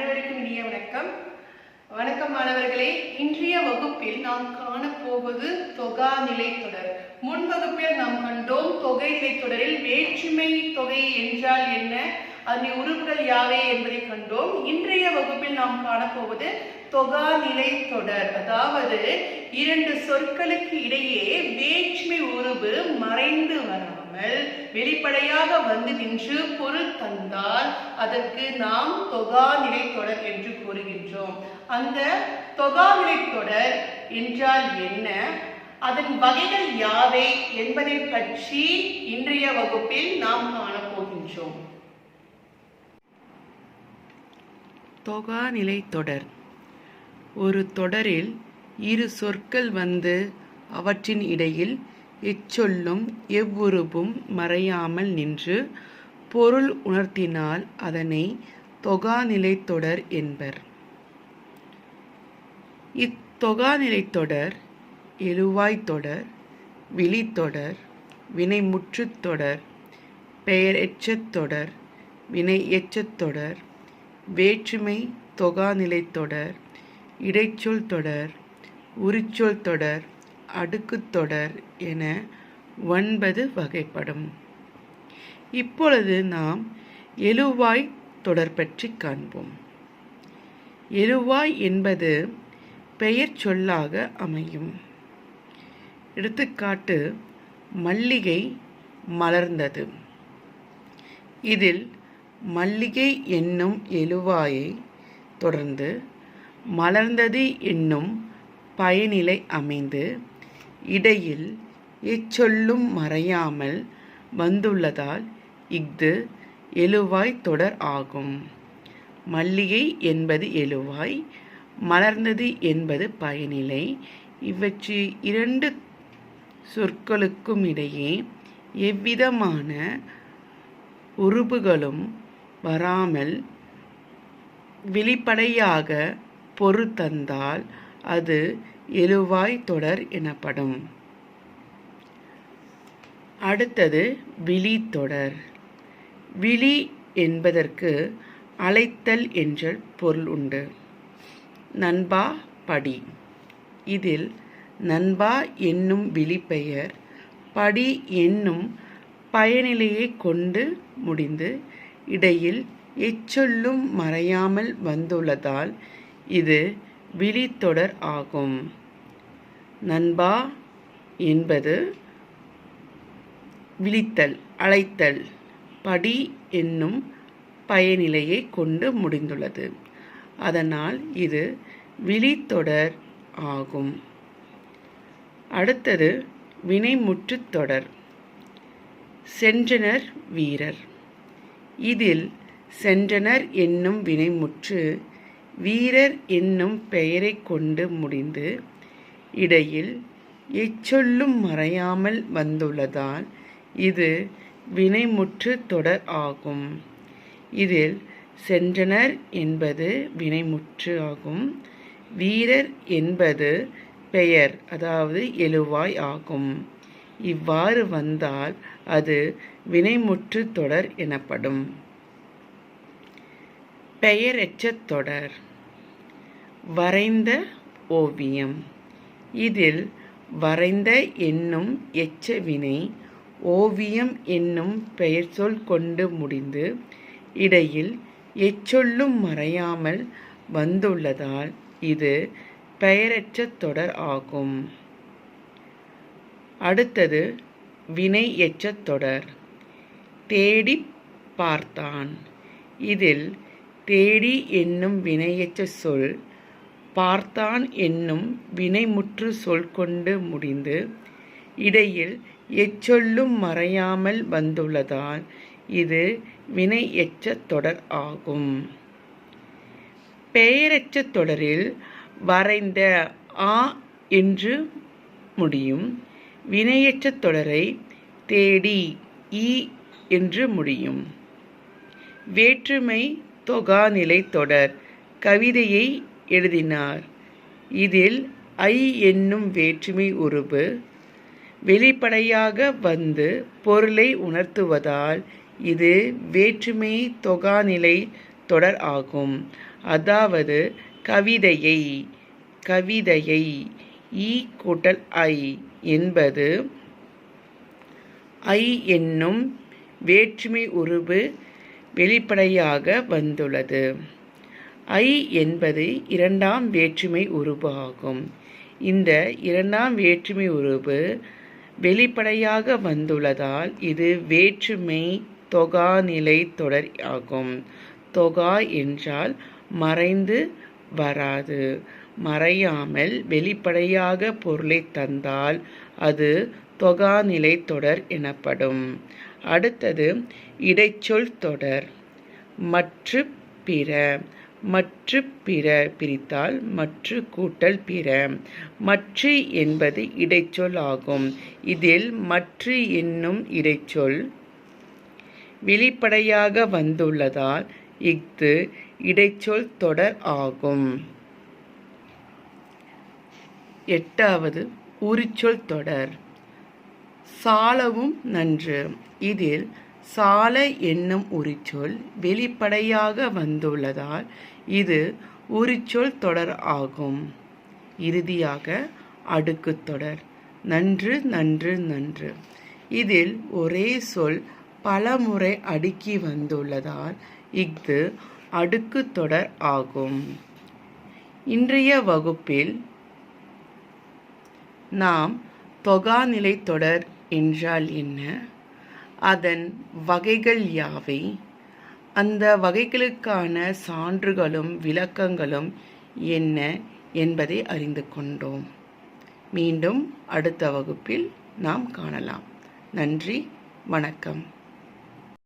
அனைவருக்கும் இனிய வணக்கம். வணக்கம் மாணவர்களே இன்றைய வகுப்பில் நாம் காணப்போவது தொகா நிலை தொடர். முன் வகுப்பில் நாம் கண்டோம் தொகை நிலை தொடரில் வேற்றுமை தொகை என்றால் என்ன? அதனை உறுப்புகள் யாவை என்பதை கண்டோம். இன்றைய வகுப்பில் நாம் காணப்போவது தொகா நிலை தொடர். அதாவது இரண்டு சொற்களுக்கு இடையே வேற்றுமை உருவு மறைந்து இல்லாமல் வெளிப்படையாக வந்து நின்று பொருள் தந்தால் அதற்கு நாம் தொகாநிலை தொடர் என்று கூறுகின்றோம். அந்த தொகாநிலை தொடர் என்றால் என்ன? அதன் வகைகள் யாவை என்பதை பற்றி இன்றைய வகுப்பில் நாம் காணப்போகின்றோம். தொகாநிலை தொடர். ஒரு தொடரில் இரு சொற்கள் வந்து அவற்றின் இடையில் எச்சொல்லும் எவ்வுருபும் மறையாமல் நின்று பொருள் உணர்த்தினால் அதனை தொகாநிலை தொடர் என்பர். இத்தொகாநிலைத் தொடர் எழுவாய்த் தொடர் விழித்தொடர் வினைமுற்றுத் தொடர் பெயர் தொடர் வினை எச்சத்தொடர் வேற்றுமை தொகாநிலைத் தொடர் இடைச்சொல் தொடர் உரிச்சொல் தொடர் அடுக்குத் தொடர் என ஒன்பது வகைப்படும். இப்பொழுது நாம் எழுவாய் தொடர் பற்றி காண்போம். எழுவாய் என்பது பெயர் சொல்லாக அமையும். எடுத்துக்காட்டு மல்லிகை மலர்ந்தது. இதில் மல்லிகை என்னும் எழுவாயை தொடர்ந்து மலர்ந்தது என்னும் பயனிலை அமைந்து இடையில் எச்சொல்லும் மறையாமல் வந்துள்ளதால் இஃது எழுவாய் தொடர் ஆகும். மல்லிகை என்பது எழுவாய் மலர்ந்தது என்பது பயனிலை. இவற்று இரண்டு சொற்களுக்கும் இடையே எவ்விதமான உருபுகளும் வராமல் வெளிப்படையாக பொருத்தந்தால் அது எழுவாய் தொடர் எனப்படும். அடுத்தது விழி தொடர். விழி என்பதற்கு அழைத்தல் என்ற பொருள் உண்டு. நண்பா படி. இதில் நண்பா என்னும் விழிப்பெயர் படி என்னும் பயனிலையை கொண்டு முடிந்து இடையில் எச்சொல்லும் மறையாமல் வந்துள்ளதால் இது விழித்தொடர் ஆகும். நண்பா என்பது விழித்தல் அழைத்தல் படி என்னும் பயனிலையை கொண்டு முடிந்துள்ளது. அதனால் இது விழித்தொடர் ஆகும். அடுத்தது வினைமுற்றுத் தொடர். சென்றனர் வீரர். இதில் சென்றனர் என்னும் வினைமுற்று வீரர் என்னும் பெயரை கொண்டு முடிந்து இடையில் எச்சொல்லும் மறையாமல் வந்துள்ளதால் இது வினைமுற்று தொடர் ஆகும். இதில் சென்றனர் என்பது வினைமுற்று ஆகும். வீரர் என்பது பெயர் அதாவது எழுவாய் ஆகும். இவ்வாறு வந்தால் அது வினைமுற்று தொடர் எனப்படும். பெயரெச்சத் தொடர். வரைந்த ஓவியம். இதில் வரைந்த என்னும் எச்ச வினை ஓவியம் என்னும் பெயர் சொல் கொண்டு முடிந்து இடையில் எச்சொல்லும் மறையாமல் வந்துள்ளதால் இது பெயரற்ற தொடர் ஆகும். அடுத்தது வினை எச்சத் தொடர். தேடி பார்த்தான். இதில் தேடி என்னும் வினையச்ச சொல் பார்த்தான் என்னும் வினைமுற்று சொல் கொண்டு முடிந்து இடையில் எச்சொல்லும் மறையாமல் வந்துள்ளதால் இது வினை எச்ச தொடர் ஆகும். பெயரச்ச தொடரில் வரைந்த ஆ என்று முடியும் வினையற்ற தொடரை தேடி ஈ என்று முடியும். வேற்றுமை தொகாநிலை தொடர் கவிதையை எழுதினார். இதில் ஐ என்னும் வேற்றுமை உருவு வெளிப்படையாக வந்து பொருளை உணர்த்துவதால் இது வேற்றுமை தொகாநிலை தொடர் ஆகும். அதாவது கவிதையை கவிதையை ஈ கூட்டல் ஐ என்பது ஐ என்னும் வேற்றுமை உருவு வெளிப்படையாக வந்துள்ளது. ஐ என்பது இரண்டாம் வேற்றுமை உருவு ஆகும். இந்த இரண்டாம் வேற்றுமை உருவு வெளிப்படையாக வந்துள்ளதால் இது வேற்றுமை தொகாநிலை தொடர் ஆகும். தொகா என்றால் மறைந்து வராது. மறையாமல் வெளிப்படையாக பொருளை தந்தால் அது தொகாநிலை தொடர் எனப்படும். அடுத்தது இடைச்சொல் தொடர். மற்று பிற. மற்று பிற பிரித்தால் மற்று கூட்டல் பிற. மற்று என்பது இடைச்சொல் ஆகும். இதில் மற்று என்னும் இடைச்சொல் வெளிப்படையாக வந்துள்ளதால் இஃது இடைச்சொல் தொடர் ஆகும். எட்டாவது உரிச்சொல் தொடர். சாலவும் நன்று. இதில் சாலை என்னும் உரிச்சொல் வெளிப்படையாக வந்துள்ளதால் இது உரிச்சொல் தொடர் ஆகும். இறுதியாக அடுக்குத் தொடர். நன்று நன்று நன்று. இதில் ஒரே சொல் பலமுறை அடுக்கி வந்துள்ளதால் இஃது அடுக்குத் தொடர் ஆகும். இன்றைய வகுப்பில் நாம் தொகாநிலை தொடர் என்றால் என்ன? அதன் வகைகள் யாவை? அந்த வகைகளுக்கான சான்றுகளும் விளக்கங்களும் என்ன என்பதை அறிந்து கொண்டோம். மீண்டும் அடுத்த வகுப்பில் நாம் காணலாம். நன்றி வணக்கம்.